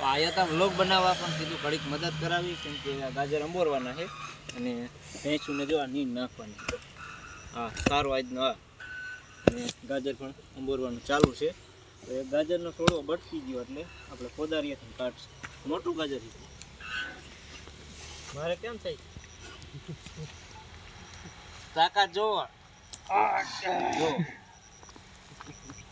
તો આયા હતા વ્લોગ બનાવવા પણ કીધું, ઘડીક મદદ કરાવી, કેમ કે આ ગાજર અંબોરવાના છે. અને ભેંસુને જો આ નીંદ નાખવાની. હા, સારું આજનો આ. અને ગાજર પણ અંબોરવાનું ચાલુ છે. તો એ ગાજરનો થોડો બટકી ગયો એટલે આપણે કોદારીએથી કાઢશું. મોટું ગાજર મારે કેમ થાય તાકાત જોવો. જો.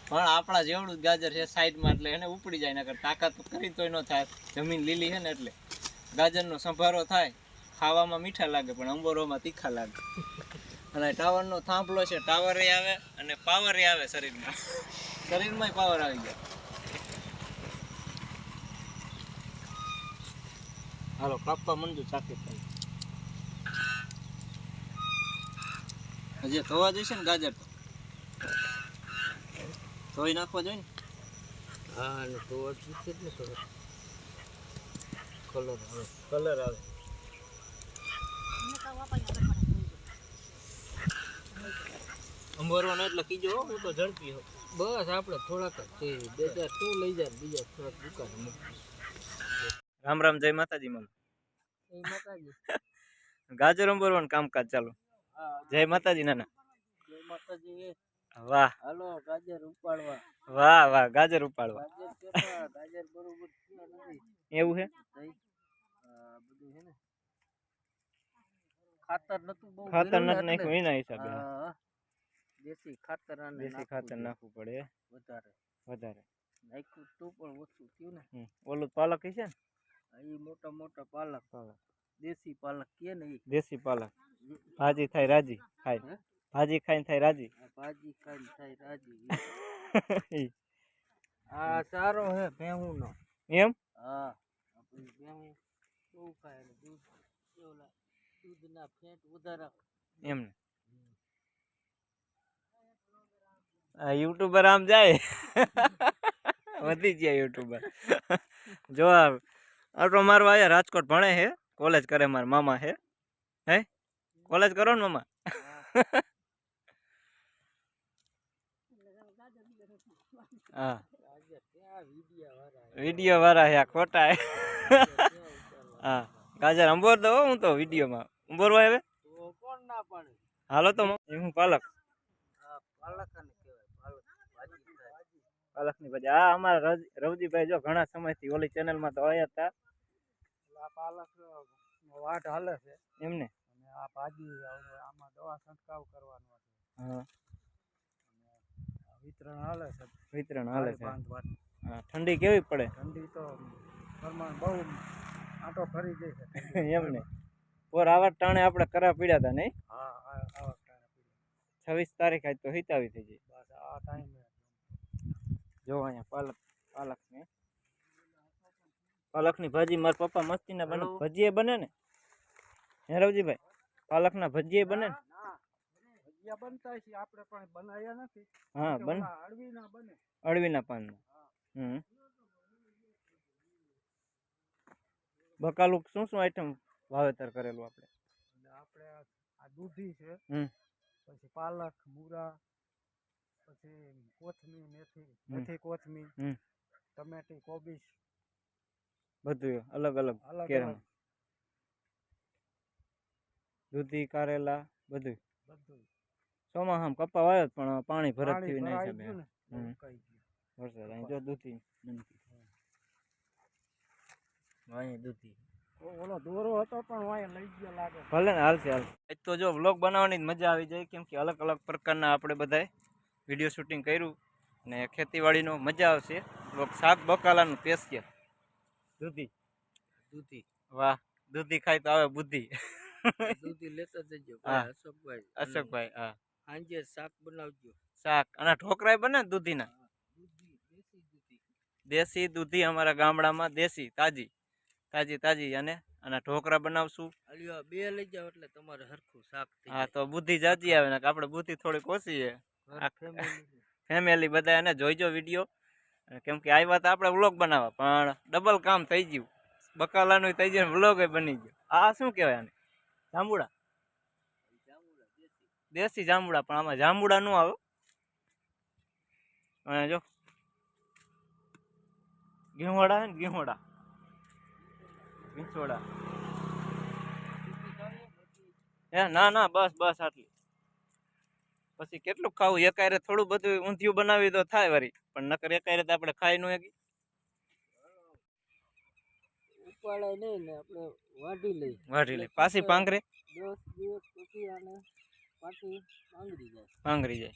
પણ આપણા જેવડું ગાજર છે સાઈડમાં એટલે એને ઉપડી જાય, નકર તાકાત કરી તોય ન થાય. જમીન લીલી છે ને એટલે ગાજરનો સંભારો થાય, ખાવામાં મીઠા લાગે, પણ અંબોરોમાં તીખા લાગે. અને ટાવરનો થાંભલો છે, ટાવરે આવે અને પાવરે આવે શરીરમાં. શરીરમાં પાવર આવી જાય. હાલો, કાપવા મંજુ ચાકી થાય હજી ધોવા જશે ને ગાજર તો? ધોઈ નાખવા જોઈએ ને? હા અને તો છે ને તો કલર આવે કલર આવે. અંબરવાનો એટલે કીજો હો, હું તો ઝડપી હો બસ આપણે થોડાક જ છે. બે ચાર તું લઈ જાય ને બીજા થોડાક દુકાને મૂકી. રામ રામ જય માતાજી મમ્મી માતાજી. ગાજર અંબરવાનું કામકાજ ચાલુ. હા. જય માતાજી નાના. જય માતાજી. વાહ. હાલો ગાજર ઉપાડવા. વાહ વાહ ગાજર ઉપાડવા. ગાજર કેતા ગાજર બરોબર થયા નથી. એવું છે તઈ આ બધું છે ને? ખાતર નતું બહુ ખાતર ભર્યું ને નથી નાખ્યું એટલે. એના હિસાબે હા. હા દેશી ખાતર અને દેશી ખાતર નાખવું પડે વધારે. વધારે. નાખ્યું તો પણ ઓછું થયું ને. હમ. ઓલું પાલક છે ને? આ ઈ મોટા મોટા પાલક. પાલક. દેશી પાલક કે ને ઈ. દેશી પાલક. ભાજી થાય રાજી ખાય હે? ભાજી ખાઈને થાય રાજી આ ભાજી ખાઈને થાય રાજી આ સારો હે ભેહું નો એમ હા આપણી ભેહું બહુ ખાય ને દૂધ ઓલા દૂધના ફેટ વધારે એમ ને આ યુટ્યુબર આમ જાય વધી ગયા યુટ્યુબર જો આ આટો મારવા આયા રાજકોટ ભણે છે કોલેજ કરે મારા મામા હે હે કોલેજ કરો ને મામા હા. વિડિયા વાળા હે ખોટા હા. ગાજર અંબોર દો હો હું તો વિડીયોમાં. અંબોર આવે? હવે કોણ ના પાડે? હાલો તો હું પાલક. પાલક ને પાલક ભાજી આ અમારા રવ- રવજીભાઈ જો ઘણા સમયથી ઓલી ચેનલમાં તો આવ્યા હતા આ પાલક વાટ હાલે છે. એમને? આ ભાજી આમાં દવા છંટકાવ કરવાનો હા. વિતરણ હાલે છે. વિતરણ હાલે છે. ઠંડી કેવી પડે? ઠંડી તો પ્રમાણ બહુ આટો ફરી જાય છે. એમને પોર આવા ટાણે આપણે કરા પીડ્યા હતા નહીં? હા આવા ટાણે છવ્વીસ તારીખ આજ તો હિતાવી થઈ ગઈ. બસ આ ટાઈમે જો અહીંયા પાલક પાલક ને. પાલકની ભાજી મારા પપ્પા મસ્તીના બને. ભજીએ બને ને? હે રવજીભાઈ? પાલકના ભજીએ બને ને? ના ભજીયા બનતા છે આપણે પણ બનાવ્યા નથી. હા કે બને ઓલા અળવીના બને. અળવીના પાનના. હમ. બકાલું શું શું આઈટમ વાવેતર કરેલું આપણે? એટલે આપણે આ આ દૂધી છે. હમ. પછી પાલક મૂરા પછી કોથમી મેથી હમ. મેથી કોથમી હમ. ટમેટી કોબીજ. બધું અલગ અલગ અલગ કેરમ. અલગ દૂધી કારેલા બધું બધું ચોમાસામાં કપા વાયો પણ પાણી ભરત થયું નહીં છે. વરસાદ અહીં જો દૂધી અહીં દૂધી. ઓલો દોરો હતો પણ વાંહે લઈ ગયો લાગે. ભલે ને હાલશે હાલશે. આજ તો જો વ્લોગ બનાવવાની જ મજા આવી જાય કેમ કે અલગ અલગ પ્રકારના આપણે બધાએ વીડિયો શૂટિંગ કર્યું ને ખેતીવાડીનો મજા આવશે. લોક શાક બકાલાનું પેસ્ય દૂધી. દૂધી. વાહ દૂધી ખાય તો આવે બુદ્ધિ. દૂધી લેતા જજો હા. અશોકભાઈ. અશોકભાઈ હા. સાંજે શાક બનાવજો. શાક. અને ઠોકરાય બને દૂધીના? દૂધી દેશી દૂધી. દેશી દૂધી અમારા ગામડામાં દેશી તાજી. તાજી તાજી. અને અને ઢોકરા બનાવશું. બે લઈ જાવ એટલે તમારે હરખું શાક હા તો બુદ્ધિ જાજી આવે ને આપણે બુદ્ધિ થોડીક ઓછી છે. ફેમિલી બધા એને જોઈજો વીડિયો કેમ કે આવ્યા તો આપણે વ્લોગ બનાવવા પણ ડબલ કામ થઈ ગયું. બકાલાનું થઈ ગયું વ્લોગ બની ગયો. આ શું કહેવાય આને? જાંબુડા. દેશી જાંબુડા પણ આમાં જાંબુડા નું આવે. અને જો. ઘીવડા ને બીજી હે ના ના બસ બસ આટલી. પછી કેટલું ખાવું? એકાયરે થોડું બધું ઊંધિયું બનાવી તો થાય વરી પણ નકર એકાયરે તો આપણે ખાઈ નું એકી ઉપાડાય નહીં ને આપણે વાઢી લઈ વાઢી લઈ પાછી પાંગરે દસ દિવસ પછી આને પાછી જાય.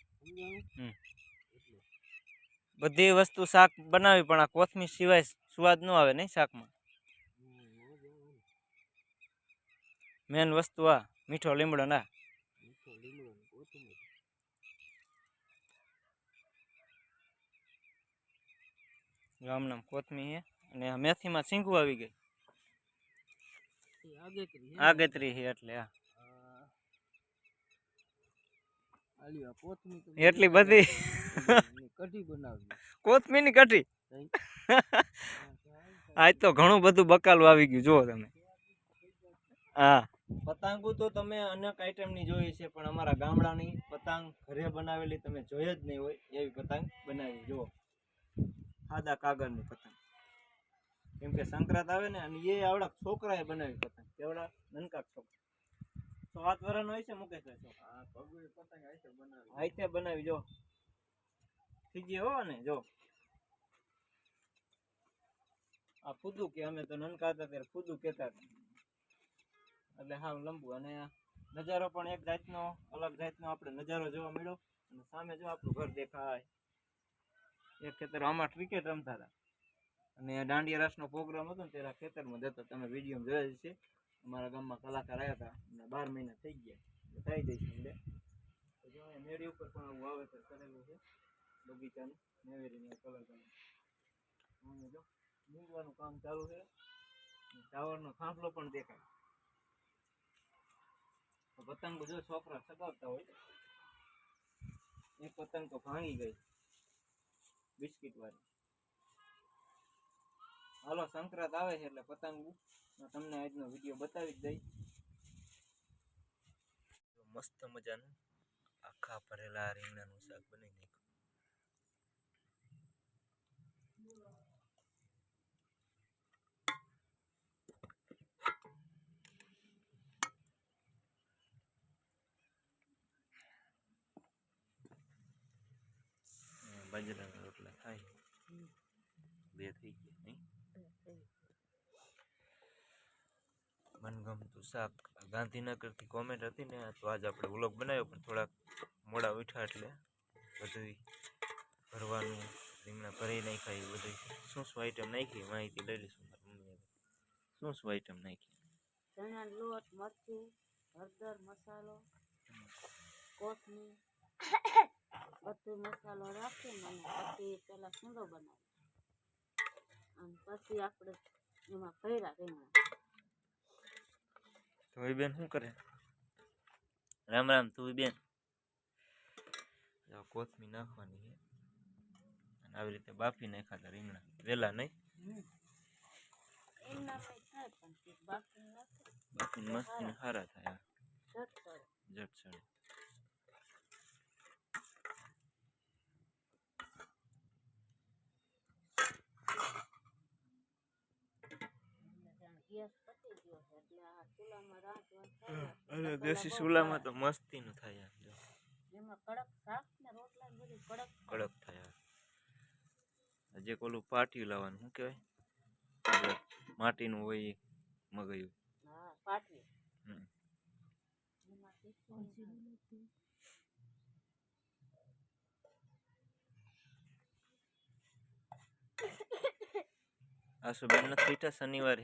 બધી વસ્તુ શાક બનાવી પણ આ કોથમીર સિવાય સ્વાદ ન આવે નહીં શાકમાં. મેન વસ્તુ આ મીઠો લીમડો ના. મીઠો લીમડો ને કોથમીર. ગામના કોથમી અને આ મેથીમાં સિંગુ આવી ગઈ. આગેતરી છે એટલે આ આલી આ કોથમીર તો એટલી બધી. કઢી બનાવવી કોથમીરની કઢી. આજ તો ઘણું બધું બકાલું આવી ગયું જુઓ તમે. હા. પતંગો તો તમે અનેક આઈટમની જોઈ છે પણ અમારા ગામડાની પતંગ ઘરે બનાવેલી તમે જોઈ જ નહીં હોય એવી પતંગ બનાવી જુઓ. સાદા કાગળની પતંગ. કેમ કે સંક્રાંત આવે ને અને એ આવડા છોકરાએ બનાવી પતંગ. કેવડા? નનકા છોકરા. સાત વરણ હોય છે મુકે છે હાઈતે બનાવી. જો. થીજી હો ને જો. આ ફૂદું કે અમે તો નનકા હતા ત્યારે ફૂદું કહેતા એટલે હા લંબુ અને નજારો પણ એક જાતનો અલગ જાતનો આપણે નજારો જોવા મળ્યો. અને સામે જો આપણું ઘર દેખાય. એક ખેતર આમાં ક્રિકેટ રમતા હતા. અને દાંડિયા રાસનો પ્રોગ્રામ હતો ને ત્યારે ખેતરમાં જતો તમે વીડિયો જોયા છે અમારા ગામમાં કલાકાર આવ્યા હતા અને બાર મહિના થઈ ગયા. થઈ જઈશ તો જો અહીંયા મેળી ઉપર પણ આવું વાવેતર કરેલું છે. બગીચાનું નેવેરીની કલર અહીંયા જો નીંદવાનું કામ ચાલુ છે. ટાવરનો ફાંફલો પણ દેખાય. પતંગ જો છોકરા સગાવતા હોય એક પતંગ તો ભાંગી ગઈ. બિસ્કિટ વાળી હાલો, સંક્રાંત આવે છે એટલે પતંગ. તમને આજનો વીડિયો બતાવી જ દઈ. મસ્ત મજાનું આખા ભરેલા રીંગણાનું શાક બની નાખ્યું. બાજરાના રોટલા થાય બે થઈ ગયા નહીં મનગમતું શાક ગાંધીનગરથી કોમેન્ટ હતી ને, તો આજ આપણે વ્લોગ બનાવ્યો, પણ થોડાક મોડા ઉઠ્યા એટલે બધું ભરવાનું, રીંગણા ભરી નાખ્યા, એ બધું શું શું આઈટમ નાખી? માહિતી લઈ લઈશું મારી મમ્મીએ શું શું આઈટમ નાખી? ચણા, લોટ, મરચું, હળદર, મસાલો, કોથમીર, બધું મસાલો રાખીને અને પછી પહેલાં સૂંદો બનાવ્યો અને પછી આપણે એમાં ભર્યા રીંગણા. તો એ બેન શું કરે? રામ રામ તું બેન. કોથમી નાખવાની છે. અને આવી રીતે બાફી નાખાતા રીંગણા. વેલા નહીં? બાફી મસ્ત સારા થાય જટ સડે ગેસ પતી ગયો છે એટલે આ ચૂલામાં રાંધવાનું અરે દેશી ચૂલામાં તો મસ્તીનું થાય જો એમાં કડક શાક ને રોટલા બધું કડક થાય. કડક થાય આ. જે ઓલું પાટિયું લાવવાનું શું કહેવાય માટીનું હોય મગાયું હા પાટવી હમ. એમાં તીખું ને ખાંડ. આસુબેન નથી શનિવાર